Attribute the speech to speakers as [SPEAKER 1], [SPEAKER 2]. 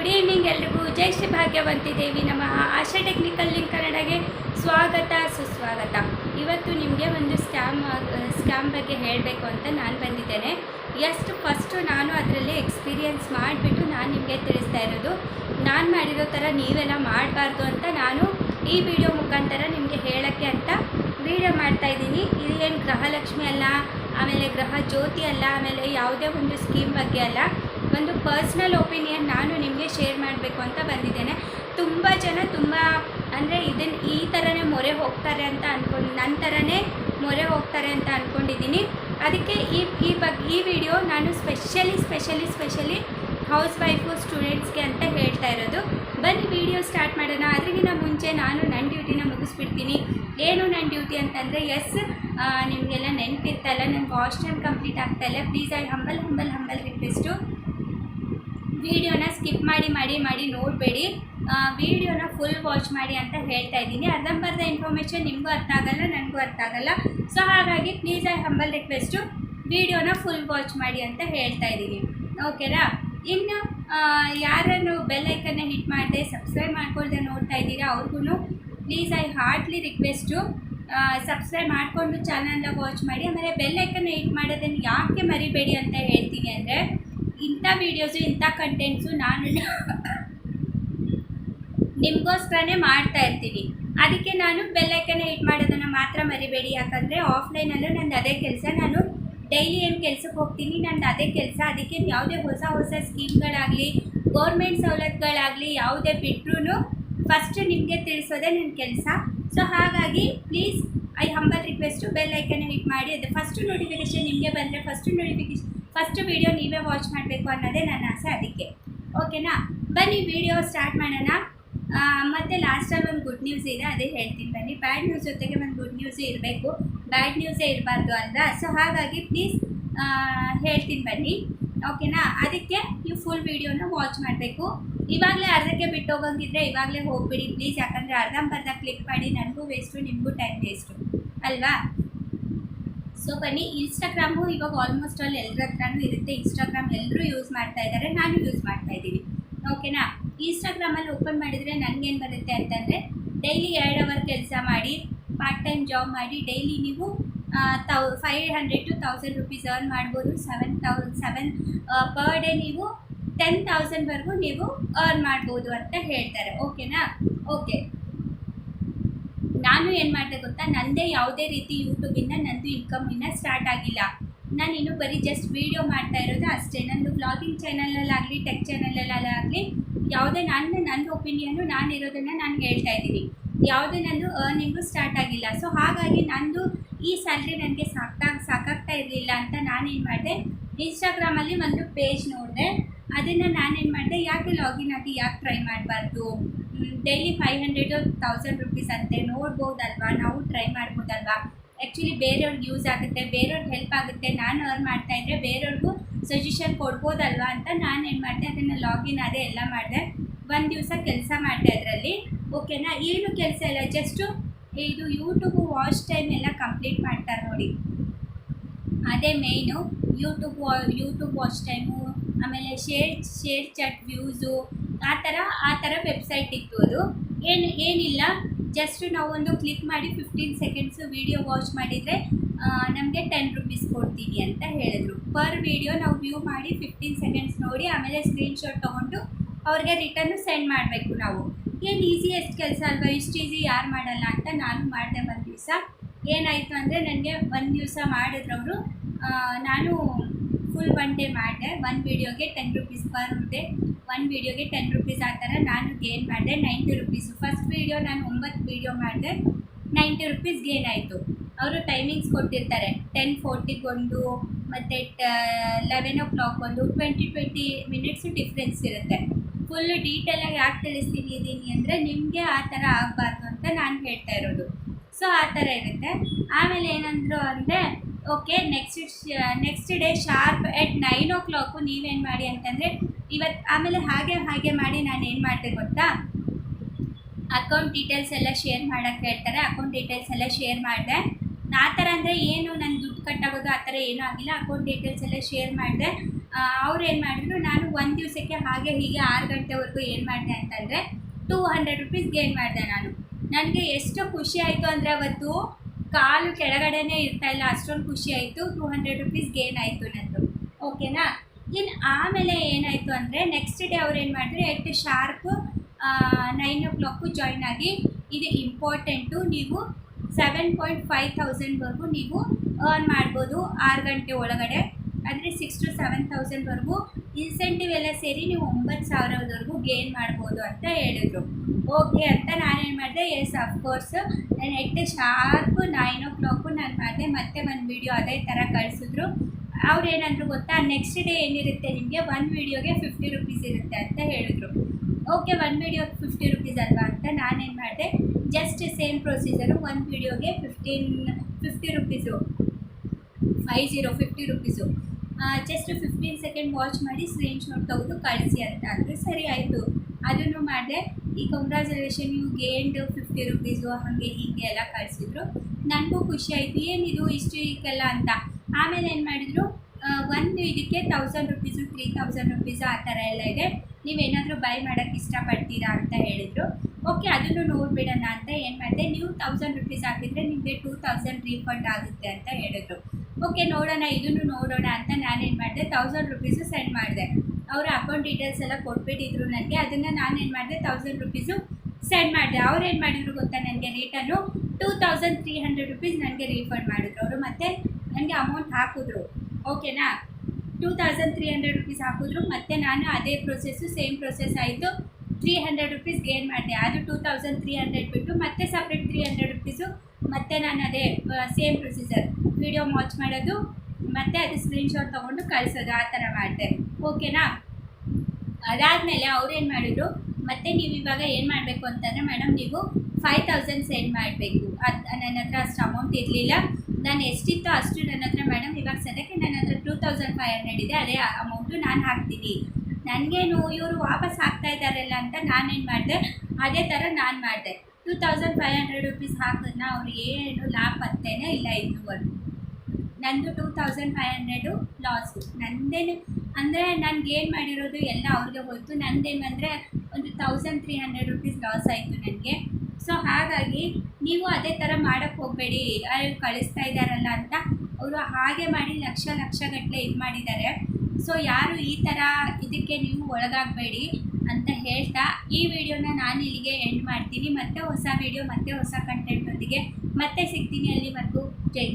[SPEAKER 1] Good evening ಎಲ್ರಿಗೂ. ಜೈ ಶ್ರೀ ಭಾಗ್ಯವಂತಿ ದೇವಿ ನಮಃ. ಆಶಾ technical link ಕನ್ನಡಗೆ ಸ್ವಾಗತ, ಸುಸ್ವಾಗತ. ಇವತ್ತು ನಿಮಗೆ ಒಂದು ಸ್ಕ್ಯಾಮ್ ಸ್ಕ್ಯಾಮ್ ಬಗ್ಗೆ ಹೇಳಬೇಕು ಅಂತ ನಾನು ಬಂದಿದ್ದೇನೆ. ಎಷ್ಟು ಫಸ್ಟು ನಾನು ಅದರಲ್ಲಿ ಎಕ್ಸ್ಪೀರಿಯನ್ಸ್ ಮಾಡಿಬಿಟ್ಟು ನಾನು ನಿಮಗೆ ತಿಳಿಸ್ತಾ ಇರೋದು. ನಾನು ಮಾಡಿರೋ ಥರ ನೀವೆಲ್ಲ ಮಾಡಬಾರ್ದು ಅಂತ ನಾನು ಈ ವಿಡಿಯೋ ಮುಖಾಂತರ ನಿಮಗೆ ಹೇಳೋಕ್ಕೆ ಅಂತ ವಿಡಿಯೋ ಇದು ಏನು ಗೃಹಲಕ್ಷ್ಮಿ ಅಲ್ಲ, ಆಮೇಲೆ ಗೃಹ ಜ್ಯೋತಿ ಅಲ್ಲ, ಆಮೇಲೆ ಯಾವುದೇ ಒಂದು ಸ್ಕೀಮ್ ಬಗ್ಗೆ ಅಲ್ಲ. ಒಂದು ಪರ್ಸ್ನಲ್ ಒಪಿನಿಯನ್ ನಾನು ನಿಮಗೆ ಶೇರ್ ಮಾಡಬೇಕು ಅಂತ ಬಂದಿದ್ದೇನೆ. ತುಂಬ ಜನ ತುಂಬ, ಅಂದರೆ ಇದನ್ನು ಈ ಥರನೇ ಮೊರೆ ಹೋಗ್ತಾರೆ ಅಂತ ಅಂದ್ಕೊಂಡು ನನ್ನ ಥರನೇ ಮೊರೆ ಹೋಗ್ತಾರೆ ಅಂತ ಅಂದ್ಕೊಂಡಿದ್ದೀನಿ ಅದಕ್ಕೆ ಈ ಈ ಬಗ್ಗೆ ಈ ವಿಡಿಯೋ ನಾನು specially specially specially housewife ಸ್ಟೂಡೆಂಟ್ಸ್ಗೆ ಅಂತ ಹೇಳ್ತಾ ಇರೋದು. ಬನ್ನಿ ವಿಡಿಯೋ ಸ್ಟಾರ್ಟ್ ಮಾಡೋಣ. ಅದರಿಗಿಂತ ಮುಂಚೆ ನಾನು ನನ್ನ ಡ್ಯೂಟಿನ ಮುಗಿಸ್ಬಿಡ್ತೀನಿ. ಏನು ನನ್ನ ಡ್ಯೂಟಿ ಅಂತಂದರೆ ಎಸ್ ನಿಮಗೆಲ್ಲ ನೆನಪಿರ್ತಲ್ಲ ವಾಶ್ ಟೈಮ್ ಕಂಪ್ಲೀಟ್ ಆಗ್ತಾಯಿಲ್ಲ please I humble humble humble request ವಿಡಿಯೋನ ಸ್ಕಿಪ್ ಮಾಡಿ ಮಾಡಿ ಮಾಡಿ ನೋಡಬೇಡಿ. ವಿಡಿಯೋನ ಫುಲ್ ವಾಚ್ ಮಾಡಿ ಅಂತ ಹೇಳ್ತಾ ಇದ್ದೀನಿ. ಅರ್ಧಂಬರ್ಧ ಇನ್ಫಾರ್ಮೇಷನ್ ನಿಮಗೂ ಅರ್ಥ ಆಗಲ್ಲ, ನನಗೂ ಅರ್ಥ ಆಗಲ್ಲ. ಸೊ ಹಾಗಾಗಿ ಪ್ಲೀಸ್ ಐ ಹಂಬಲ್ ರಿಕ್ವೆಸ್ಟು ವಿಡಿಯೋನ ಫುಲ್ ವಾಚ್ ಮಾಡಿ ಅಂತ ಹೇಳ್ತಾ ಇದ್ದೀನಿ. ಓಕೆನಾ ಇನ್ನು ಯಾರನ್ನು ಬೆಲ್ ಐಕನ್ನ ಹಿಟ್ ಮಾಡಿದೆ ಸಬ್ಸ್ಕ್ರೈಬ್ ಮಾಡ್ಕೊಳ್ದೆ ನೋಡ್ತಾ ಇದ್ದೀರಾ ಅವ್ರಿಗೂ please I heartly request subscribe ಮಾಡಿಕೊಂಡು ಚಾನಲ್ನ ವಾಚ್ ಮಾಡಿ, ಆಮೇಲೆ ಬೆಲ್ ಐಕನ್ನ ಹಿಟ್ ಮಾಡೋದನ್ನು ಯಾಕೆ ಮರಿಬೇಡಿ ಅಂತ ಹೇಳ್ತೀನಿ ಅಂದರೆ ಇಂಥ ವೀಡಿಯೋಸು ಇಂಥ ಕಂಟೆಂಟ್ಸು ನಾನು ನಿಮಗೋಸ್ಕರನೇ ಮಾಡ್ತಾ ಇರ್ತೀನಿ. ಅದಕ್ಕೆ ನಾನು ಬೆಲ್ಲೈಕನ್ನ ಹಿಟ್ ಮಾಡೋದನ್ನು ಮಾತ್ರ ಮರಿಬೇಡಿ. ಯಾಕಂದರೆ ಆಫ್ಲೈನಲ್ಲೂ ನಂದು ಅದೇ ಕೆಲಸ. ನಾನು ಡೈಲಿ ಏನು ಕೆಲಸಕ್ಕೆ ಹೋಗ್ತೀನಿ, ನಂದು ಅದೇ ಕೆಲಸ. ಅದಕ್ಕೆ ಯಾವುದೇ ಹೊಸ ಹೊಸ ಸ್ಕೀಮ್ಗಳಾಗಲಿ ಗೌರ್ಮೆಂಟ್ ಸವಲತ್ತುಗಳಾಗಲಿ, ಯಾವುದೇ ಬಿಟ್ಟರೂ ಫಸ್ಟ್ ನಿಮಗೆ ತಿಳಿಸೋದೇ ನನ್ನ ಕೆಲಸ. ಸೊ ಹಾಗಾಗಿ please I humble request bell ಐಕನ್ನ hit ಮಾಡಿ. ಅದು ಫಸ್ಟು ನೋಟಿಫಿಕೇಶನ್ ನಿಮಗೆ ಬಂದರೆ ಫಸ್ಟು ನೋಟಿಫಿಕೇಶನ್ ಫಸ್ಟ್ ವಿಡಿಯೋ ನೀವೇ ವಾಚ್ ಮಾಡಬೇಕು ಅನ್ನೋದೇ ನನ್ನ ಆಸೆ ಅದಕ್ಕೆ. ಓಕೆನಾ ಬನ್ನಿ ವಿಡಿಯೋ ಸ್ಟಾರ್ಟ್ ಮಾಡೋಣ. ಮತ್ತು ಲಾಸ್ಟಲ್ಲಿ ಒಂದು ಗುಡ್ ನ್ಯೂಸ್ ಇದೆ, ಅದೇ ಹೇಳ್ತೀನಿ ಬನ್ನಿ. ಬ್ಯಾಡ್ ನ್ಯೂಸ್ ಜೊತೆಗೆ ಒಂದು ಗುಡ್ ನ್ಯೂಸ್ ಇರಬೇಕು. ಬ್ಯಾಡ್ ನ್ಯೂಸೇ ಇರಬಾರ್ದು ಅಲ್ವಾ? ಸೊ ಹಾಗಾಗಿ ಪ್ಲೀಸ್ ಹೇಳ್ತೀನಿ ಬನ್ನಿ. ಓಕೆನಾ ಅದಕ್ಕೆ ನೀವು ಫುಲ್ ವಿಡಿಯೋನ ವಾಚ್ ಮಾಡಬೇಕು. ಇವಾಗಲೇ ಅರ್ಧಕ್ಕೆ ಬಿಟ್ಟು ಹೋಗಂಗಿದ್ರೆ ಇವಾಗಲೇ ಹೋಗ್ಬಿಡಿ ಪ್ಲೀಸ್ ಯಾಕಂದರೆ ಅರ್ಧಂಬರ್ಧ ಕ್ಲಿಕ್ ಮಾಡಿ ನನಗೂ ವೇಸ್ಟು ನಿಮಗೂ ಟೈಮ್ ವೇಸ್ಟು ಅಲ್ವಾ? ಸೊ ಬನ್ನಿ ಇನ್ಸ್ಟಾಗ್ರಾಮು ಇವಾಗ ಆಲ್ಮೋಸ್ಟ್ ಆಲ್ ಎಲ್ಲರ ಹತ್ರನೂ ಇರುತ್ತೆ. ಇನ್ಸ್ಟಾಗ್ರಾಮ್ ಎಲ್ಲರೂ ಯೂಸ್ ಮಾಡ್ತಾ ಇದ್ದಾರೆ, ನಾನು ಯೂಸ್ ಮಾಡ್ತಾ ಇದ್ದೀನಿ. ಓಕೆನಾ ಇನ್ಸ್ಟಾಗ್ರಾಮಲ್ಲಿ ಓಪನ್ ಮಾಡಿದರೆ ನನಗೇನು ಬರುತ್ತೆ ಅಂತಂದರೆ ಡೈಲಿ ಎರಡು ಅವರ್ ಕೆಲಸ ಮಾಡಿ ಪಾರ್ಟ್ ಟೈಮ್ ಜಾಬ್ ಮಾಡಿ ಡೈಲಿ ನೀವು thou five hundred to thousand rupees earn ಮಾಡ್ಬೋದು. Seven thou seven per day ನೀವು ಟೆನ್ ತೌಸಂಡ್ವರೆಗೂ ನೀವು ಅರ್ನ್ ಮಾಡ್ಬೋದು ಅಂತ ಹೇಳ್ತಾರೆ. ಓಕೆನಾ ಓಕೆ ನಾನು ಏನು ಮಾಡಿದೆ ಗೊತ್ತಾ? ನನ್ನದೇ ಯಾವುದೇ ರೀತಿ ಯೂಟ್ಯೂಬಿಂದ ನಂದು ಇನ್ಕಮ್ ಸ್ಟಾರ್ಟ್ ಆಗಿಲ್ಲ. ನಾನು ಇನ್ನೂ ಬರೀ ಜಸ್ಟ್ ವೀಡಿಯೋ ಮಾಡ್ತಾ ಇರೋದು ಅಷ್ಟೇ. ನಂದು ಬ್ಲಾಗಿಂಗ್ ಚಾನಲಲ್ಲಾಗಲಿ ಟೆಕ್ ಚಾನಲಲ್ಲಾಗಲಿ ಯಾವುದೇ ನನ್ನ ನನ್ನ ಒಪಿನಿಯನ್ನು ನಾನು ಇರೋದನ್ನು ನಾನು ಹೇಳ್ತಾ ಇದ್ದೀನಿ. ಯಾವುದೇ ನಂದು ಅರ್ನಿಂಗು ಸ್ಟಾರ್ಟ್ ಆಗಿಲ್ಲ. ಸೊ ಹಾಗಾಗಿ ನಂದು ಈ ಸ್ಯಾಲ್ರಿ ನನಗೆ ಸಾಕಾಗ ಸಾಕಾಗ್ತಾ ಇರಲಿಲ್ಲ ಅಂತ ನಾನೇನು ಮಾಡಿದೆ? ಇನ್ಸ್ಟಾಗ್ರಾಮಲ್ಲಿ ಒಂದು ಪೇಜ್ ನೋಡಿದೆ. ಅದನ್ನು ನಾನೇನು ಮಾಡಿದೆ, ಯಾಕೆ ಲಾಗಿನ್ ಆಗಿ ಯಾಕೆ ಟ್ರೈ ಮಾಡಬಾರ್ದು? Daily five hundred thousand rupees ಅಂತೆ ನೋಡ್ಬೋದಲ್ವಾ? ನಾವು ಟ್ರೈ ಮಾಡ್ಬೋದಲ್ವಾ? ಆ್ಯಕ್ಚುಲಿ ಬೇರೆಯವ್ರಿಗೆ ಯೂಸ್ ಆಗುತ್ತೆ, ಬೇರೆಯವ್ರಿಗೆ ಹೆಲ್ಪ್ ಆಗುತ್ತೆ. ನಾನು ಅರ್ನ್ ಮಾಡ್ತಾ ಇದ್ದರೆ ಬೇರೆಯವ್ರಿಗೂ ಸಜೆಷನ್ ಕೊಡ್ಬೋದಲ್ವಾ ಅಂತ ನಾನು ಏನು ಮಾಡಿದೆ, ಅದನ್ನು ಲಾಗಿನ್ ಅದೇ ಎಲ್ಲ ಮಾಡಿದೆ. ಒಂದು ದಿವಸ ಕೆಲಸ ಮಾಡಿದೆ ಅದರಲ್ಲಿ. ಓಕೆನಾ ಏನು ಕೆಲಸ ಇಲ್ಲ ಜಸ್ಟು ಇದು ಯೂಟ್ಯೂಬು ವಾಚ್ ಟೈಮ್ ಎಲ್ಲ ಕಂಪ್ಲೀಟ್ ಮಾಡ್ತಾರೆ ನೋಡಿ. ಅದೇ main YouTube YouTube watch time ಆಮೇಲೆ ಶೇರ್ ಶೇರ್ ಚಾಟ್ ವ್ಯೂಸು ಆ ಥರ ಆ ಥರ ವೆಬ್ಸೈಟ್ ಇತ್ತು ಅದು. ಏನು, ಏನಿಲ್ಲ ಜಸ್ಟ್ ನಾವೊಂದು ಕ್ಲಿಕ್ ಮಾಡಿ ಫಿಫ್ಟೀನ್ ಸೆಕೆಂಡ್ಸು ವೀಡಿಯೋ ವಾಚ್ ಮಾಡಿದರೆ ನಮಗೆ ಟೆನ್ ರುಪೀಸ್ ಕೊಡ್ತೀವಿ ಅಂತ ಹೇಳಿದ್ರು. ಪರ್ ವೀಡಿಯೋ ನಾವು ವ್ಯೂ ಮಾಡಿ ಫಿಫ್ಟೀನ್ ಸೆಕೆಂಡ್ಸ್ ನೋಡಿ, ಆಮೇಲೆ ಸ್ಕ್ರೀನ್ಶಾಟ್ ತೊಗೊಂಡು ಅವ್ರಿಗೆ ರಿಟರ್ನು ಸೆಂಡ್ ಮಾಡಬೇಕು ನಾವು. ಏನು ಈಸಿಯೆಸ್ಟ್ ಕೆಲಸ ಅಲ್ವಾ? ಇಷ್ಟು ಈಸಿ ಯಾರು ಮಾಡಲ್ಲ ಅಂತ ನಾನು ಮಾಡಿದೆ ಒಂದು ದಿವಸ. ಏನಾಯಿತು ಅಂದರೆ ನನಗೆ ಒಂದು ದಿವಸ ಮಾಡಿದ್ರವರು ನಾನು ಫುಲ್ ಒನ್ ಡೇ ಮಾಡಿದೆ. One ವೀಡಿಯೋಗೆ ten rupees per day one ವೀಡಿಯೋಗೆ ten rupees ಆ ಥರ ನಾನು ಗೇನ್ ಮಾಡಿದೆ. ನೈಂಟಿ ರುಪೀಸು ಫಸ್ಟ್ ವೀಡಿಯೋ ನಾನು ಒಂಬತ್ತು ವೀಡಿಯೋ ಮಾಡಿದೆ. ನೈಂಟಿ ರುಪೀಸ್ ಗೇನ್ ಆಯಿತು. ಅವರು ಟೈಮಿಂಗ್ಸ್ ಕೊಟ್ಟಿರ್ತಾರೆ. ಟೆನ್ ಫೋರ್ಟಿಗೊಂದು ಮತ್ತು ಲೆವೆನ್ ಓ ಕ್ಲಾಕ್ ಒಂದು ಟ್ವೆಂಟಿ ಟ್ವೆಂಟಿ ಮಿನಿಟ್ಸು ಡಿಫ್ರೆನ್ಸ್ ಇರುತ್ತೆ. ಫುಲ್ ಡೀಟೇಲಾಗಿ ಯಾಕೆ ತಿಳಿಸ್ತೀನಿ ಇದ್ದೀನಿ ಅಂದರೆ ನಿಮಗೆ ಆ ಥರ ಆಗಬಾರ್ದು ಅಂತ ನಾನು ಹೇಳ್ತಾ ಇರೋದು. ಸೊ ಆ ಥರ ಇರುತ್ತೆ. ಆಮೇಲೆ ಏನಂದ್ರು ಅಂದರೆ okay next next day sharp at nine o'clock ನೀವೇನು ಮಾಡಿ ಅಂತಂದರೆ ಇವತ್ತು ಆಮೇಲೆ ಹಾಗೆ ಹಾಗೆ ಮಾಡಿ ನಾನು ಏನು ಮಾಡಿದೆ ಗೊತ್ತಾ? ಅಕೌಂಟ್ ಡೀಟೇಲ್ಸ್ ಎಲ್ಲ ಶೇರ್ ಮಾಡೋಕ್ಕೆ ಹೇಳ್ತಾರೆ ಅಕೌಂಟ್ ಡೀಟೇಲ್ಸ್ ಎಲ್ಲ ಶೇರ್ ಮಾಡಿದೆ. ಆ ಥರ ಅಂದರೆ ಏನು ನನ್ನ ದುಡ್ಡು ಕಟ್ಟಾಗೋದು ಆ ಥರ ಏನೂ ಆಗಿಲ್ಲ ಅಕೌಂಟ್ ಡೀಟೇಲ್ಸ್ ಎಲ್ಲ ಶೇರ್ ಮಾಡಿದೆ. ಅವ್ರು ಏನು ಮಾಡಿದ್ರು, ನಾನು ಒಂದು ದಿವಸಕ್ಕೆ ಹಾಗೆ ಹೀಗೆ ಆರು ಗಂಟೆವರೆಗೂ ಏನು ಮಾಡಿದೆ ಅಂತಂದರೆ ಟೂ ಹಂಡ್ರೆಡ್ ರುಪೀಸ್ ಗೇನ್ ಮಾಡಿದೆ ನಾನು. ನನಗೆ ಎಷ್ಟು ಖುಷಿ ಆಯಿತು ಅಂದರೆ ಅವತ್ತು ಕಾಲು ಕೆಳಗಡೆನೇ ಇರ್ತಾ ಇಲ್ಲ, ಅಷ್ಟೊಂದು ಖುಷಿ ಆಯಿತು. ಟೂ ಹಂಡ್ರೆಡ್ ರುಪೀಸ್ ಗೇನ್ ಆಯಿತು ನಂದು. ಓಕೆನಾ ಇನ್ನು ಆಮೇಲೆ ಏನಾಯಿತು ಅಂದರೆ ನೆಕ್ಸ್ಟ್ ಡೇ ಅವ್ರು ಏನು ಮಾಡಿದ್ರು at sharp nine o'clock join ಆಗಿ, ಇದು ಇಂಪಾರ್ಟೆಂಟು ನೀವು ಸೆವೆನ್ ಪಾಯಿಂಟ್ ಫೈವ್ ತೌಸಂಡ್ವರೆಗೂ ನೀವು ಅರ್ನ್ ಮಾಡ್ಬೋದು ಆರು ಗಂಟೆ ಒಳಗಡೆ. ಅಂದರೆ ಸಿಕ್ಸ್ ಟು ಸೆವೆನ್ ತೌಸಂಡ್ವರೆಗೂ ಇನ್ಸೆಂಟಿವ್ ಎಲ್ಲ ಸೇರಿ ನೀವು ಒಂಬತ್ತು ಸಾವಿರದವರೆಗೂ ಗೇನ್ ಮಾಡ್ಬೋದು ಅಂತ ಹೇಳಿದ್ರು. ಓಕೆ ಅಂತ ನಾನೇನು ಮಾಡಿದೆ? ಎಸ್ ಅಫ್ಕೋರ್ಸ್ ನಾನು at sharp nine o'clock ನಾನು ಮಾಡಿದೆ. ಮತ್ತೆ ಒಂದು ವೀಡಿಯೋ ಅದೇ ಥರ ಕಳಿಸಿದ್ರು. ಅವ್ರು ಏನಂದ್ರು ಗೊತ್ತಾ? ನೆಕ್ಸ್ಟ್ ಡೇ ಏನಿರುತ್ತೆ ನಿಮಗೆ? ಒನ್ ವೀಡಿಯೋಗೆ ಫಿಫ್ಟಿ ರುಪೀಸ್ ಇರುತ್ತೆ ಅಂತ ಹೇಳಿದ್ರು. Okay one video fifty rupees ಅಲ್ವಾ ಅಂತ ನಾನೇನು ಮಾಡಿದೆ? Just same procedure one ವೀಡಿಯೋಗೆ fifteen fifty rupees five zero fifty rupees just fifteen second watch ಮಾಡಿ ಸ್ಕ್ರೀನ್ಶಾಟ್ ತೆಗೆದು ಕಳಿಸಿ ಅಂತ ಅಂದರೆ ಸರಿ ಆಯಿತು. ಅದನ್ನು ಮಾಡಿದೆ. ಈ congratulation you gained fifty rupees ಹಾಗೆ ಹೀಗೆ ಎಲ್ಲ ಕಳಿಸಿದ್ರು. ನನಗೂ ಖುಷಿ ಆಯಿತು. ಏನಿದು ಇಷ್ಟು ಅಂತ. ಆಮೇಲೆ ಏನು ಮಾಡಿದರು? ಒಂದು ಇದಕ್ಕೆ thousand rupees three thousand rupees ಆ ಥರ ಎಲ್ಲ ಇದೆ. ನೀವೇನಾದರೂ ಬೈ ಮಾಡೋಕ್ಕೆ ಇಷ್ಟಪಡ್ತೀರಾ ಅಂತ ಹೇಳಿದರು. ಓಕೆ ಅದನ್ನು ನೋಡಿಬಿಡೋಣ ಅಂತ ಏನು ಮಾಡಿದೆ? ನೀವು ತೌಸಂಡ್ ರುಪೀಸ್ ಹಾಕಿದರೆ ನಿಮಗೆ ಟೂ ತೌಸಂಡ್ ರೀಫಂಡ್ ಆಗುತ್ತೆ ಅಂತ ಹೇಳಿದ್ರು. ಓಕೆ ನೋಡೋಣ, ಇದನ್ನು ನೋಡೋಣ ತೌಸಂಡ್ ರುಪೀಸು ಸೆಂಡ್ ಮಾಡಿದೆ. ಅವರ ಅಕೌಂಟ್ ಡೀಟೇಲ್ಸ್ ಎಲ್ಲ ಕೊಟ್ಬಿಟ್ಟಿದ್ರು ನನಗೆ ಅದನ್ನು ನಾನೇನು ಮಾಡಿದೆ? ತೌಸಂಡ್ ರುಪೀಸು ಸೆಂಡ್ ಮಾಡಿದೆ. ಅವ್ರು ಏನು ಮಾಡಿದ್ರು ಗೊತ್ತಾ ನನಗೆ return two thousand three hundred rupees ನನಗೆ ರೀಫಂಡ್ ಮಾಡಿದ್ರು ಅವರು. ಮತ್ತು ನನಗೆ ಅಮೌಂಟ್ ಹಾಕಿದ್ರು. ಓಕೆನಾ two thousand three hundred rupees ಹಾಕಿದ್ರು. ಮತ್ತು ನಾನು ಅದೇ ಪ್ರೊಸೆಸ್ಸು ಸೇಮ್ ಪ್ರೊಸೆಸ್ ಆಯಿತು. ತ್ರೀ ಹಂಡ್ರೆಡ್ ರುಪೀಸ್ ಗೇನ್ ಮಾಡಿದೆ. ಅದು ಟೂ ತೌಸಂಡ್ ತ್ರೀ ಹಂಡ್ರೆಡ್ ಬಿಟ್ಟು ಮತ್ತೆ ಸಪ್ರೇಟ್ ತ್ರೀ ಹಂಡ್ರೆಡ್ ರುಪೀಸು ಮತ್ತು ನಾನು ಅದೇ ಸೇಮ್ ಪ್ರೊಸೀಜರ್ ವೀಡಿಯೋ ವಾಚ್ ಮಾಡೋದು. ಮತ್ತು ಅದು ಸ್ಕ್ರೀನ್ಶಾಟ್ ತೊಗೊಂಡು ಕಳಿಸೋದು ಆ ಥರ ಮಾಡಿದೆ. ಓಕೆನಾ ಅದಾದಮೇಲೆ ಅವ್ರೇನು ಮಾಡಿದ್ರು, ಮತ್ತೆ ನೀವು ಇವಾಗ ಏನು ಮಾಡಬೇಕು ಅಂತಂದರೆ ಮೇಡಮ್ ನೀವು ಫೈವ್ ತೌಸಂಡ್ ಸೆಂಡ್ ಮಾಡಬೇಕು. ಅದು ನನ್ನ ಹತ್ರ ಅಷ್ಟು ಅಮೌಂಟ್ ಇರಲಿಲ್ಲ. ನಾನು ಎಷ್ಟಿತ್ತು ಅಷ್ಟು ನನ್ನ ಹತ್ರ ಮೇಡಮ್ ಇವಾಗ ಸದ್ಯಕ್ಕೆ ನನ್ನ ಹತ್ರ ಟೂ ತೌಸಂಡ್ ಫೈವ್ ಹಂಡ್ರೆಡ್ ಇದೆ. ಅದೇ ಅಮೌಂಟು ನಾನು ಹಾಕ್ತೀನಿ. ನನಗೇನು ಇವರು ವಾಪಸ್ ಹಾಕ್ತಾ ಇದ್ದಾರಲ್ಲ ಅಂತ ನಾನೇನು ಮಾಡಿದೆ, ಅದೇ ಥರ ನಾನು ಮಾಡಿದೆ. Two thousand five hundred rupees ಹಾಕಿದ್ನ ಅವ್ರಿಗೆ ಏನು ಲಾಭ ಪತ್ತೇನೆ ಇಲ್ಲ ಇನ್ನೂವರೆಗೂ. ನಂದು two thousand five hundred loss ನಂದೇನು, ಅಂದರೆ ನಾನು ಗೇನ್ ಮಾಡಿರೋದು ಎಲ್ಲ ಅವ್ರಿಗೆ ಹೋಯ್ತು. ನಂದೇನಂದರೆ ಒಂದು thousand three hundred rupees loss ಆಯಿತು ನನಗೆ. ಸೊ ಹಾಗಾಗಿ ನೀವು ಅದೇ ಥರ ಮಾಡೋಕ್ಕೆ ಹೋಗಬೇಡಿ. ಯಾರು ಕಳಿಸ್ತಾ ಇದ್ದಾರಲ್ಲ ಅಂತ. ಅವರು ಹಾಗೆ ಮಾಡಿ ಲಕ್ಷ ಲಕ್ಷ ಗಟ್ಟಲೆ ಇದು ಮಾಡಿದ್ದಾರೆ. ಸೊ ಯಾರು ಈ ಥರ ಇದಕ್ಕೆ ನೀವು ಒಳಗಾಗಬೇಡಿ ಅಂತ ಹೇಳ್ತಾ ಈ ವಿಡಿಯೋನ ನಾನು ಇಲ್ಲಿಗೆ ಎಂಡ್ ಮಾಡ್ತೀನಿ. ಮತ್ತೆ ಹೊಸ ವಿಡಿಯೋ ಮತ್ತೆ ಹೊಸ ಕಂಟೆಂಟೊಂದಿಗೆ ಮತ್ತೆ ಸಿಗ್ತೀನಿ ಅಲ್ಲಿವರೆಗೂ. ಜೈ.